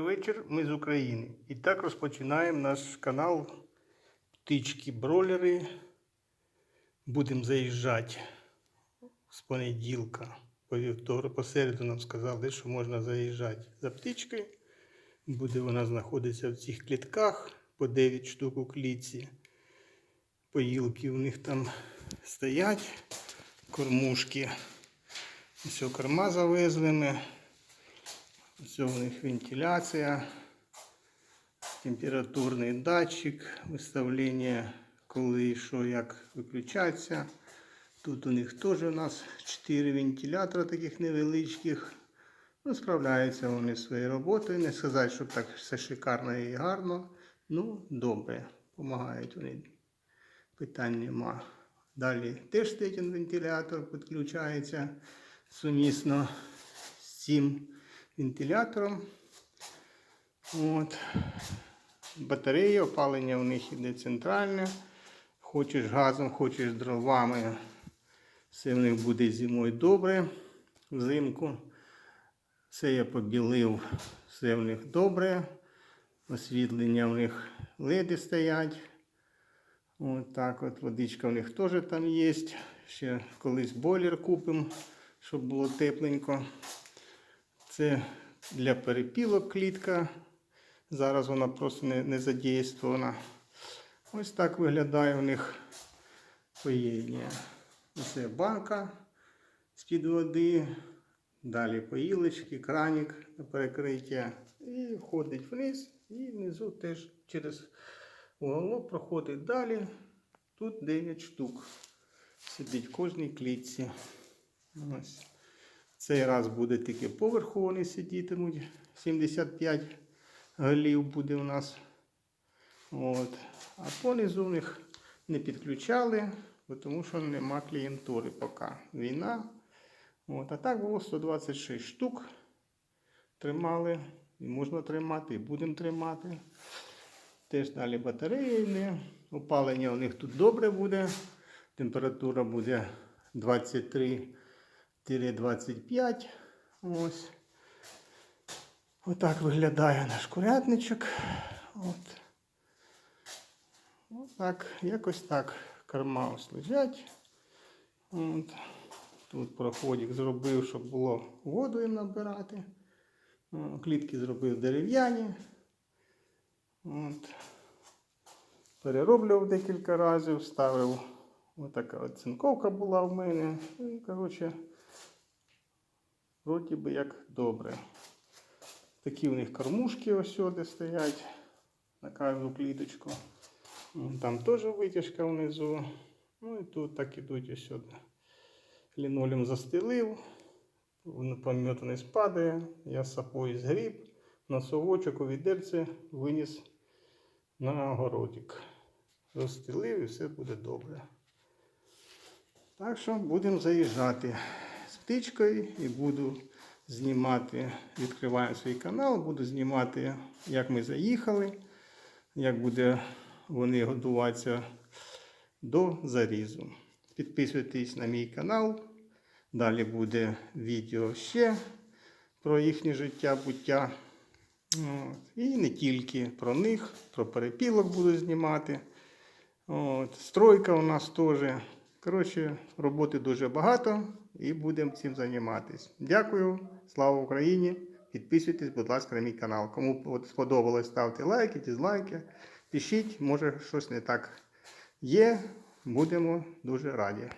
Вечір ми з України. І так розпочинаємо наш канал Птички Бролери. Будемо заїжджати з понеділка. По вівторок, по середу нам сказали, що можна заїжджати за птичкою. Буде вона знаходитися в цих клітках по 9 штук у клітці. Поїлки у них там стоять, кормушки. Все, корма завезли ми. Все у них вентиляція, температурний датчик, виставлення, коли і що, як виключатися. Тут у них теж у нас 4 вентилятора таких невеличких. Ну, справляються вони своєю роботою. Не сказати, що так все шикарно і гарно. Ну, добре, допомагають вони. Питань нема. Далі теж стоїть вентилятор, підключається сумісно з цим вентилятором. От. Батареї, опалення у них іде центральне. Хочеш газом, хочеш дровами. Все в них буде зимою добре. Взимку. Все я побілив, все в них добре. Освітлення в них леди стоять. От так от водичка в них теж там є. Ще колись бойлер купимо, щоб було тепленько. Це для перепілок клітка. Зараз вона просто не, не задействована. Ось так виглядає у них поїдення. Це банка з-під води. Далі поїлочки, кранік на перекриття. І входить вниз, і внизу теж через уголок проходить далі. Тут 9 штук. Сидить в кожній клітці. Ось. Цей раз буде тільки поверху вони сидітимуть. 75 голів буде у нас. От. А понизу в них не підключали, тому що нема клієнтури поки. Війна. От. А так було 126 штук. Тримали. І можна тримати, і будемо тримати. Теж далі батарея йде. Опалення у них тут добре буде. Температура буде 23. 4,25. Ось. Отак виглядає наш курятничок. От. Отак, якось так корма ось лежать. От. Тут проходик зробив, щоб було воду їм набирати. Клітки зробив дерев'яні. От. Перероблював декілька разів, ставив. Отака от цинковка була в мене. І, коротше, вроді би як добре. Такі у них кормушки ось сюди стоять на кожну кліточку. Там теж витяжка внизу. Ну і тут так ідуть ось сюди. Лінолеум застелив, воно не спадає. Я сапою згріб, на совочок у відерце виніс на огородик. Розстелив і все буде добре. Так що будемо заїжджати птичкою і буду знімати, відкриваю свій канал, буду знімати, як ми заїхали, як буде вони годуватися до зарізу. Підписуйтесь на мій канал. Далі буде відео ще про їхнє життя, буття. От. І не тільки про них, про перепілок буду знімати. От. Стройка у нас теж. Коротше, роботи дуже багато і будемо цим займатися. Дякую, слава Україні! Підписуйтесь, будь ласка, на мій канал. Кому сподобалось, ставте лайки, дизлайки. Пишіть, може щось не так є. Будемо дуже раді.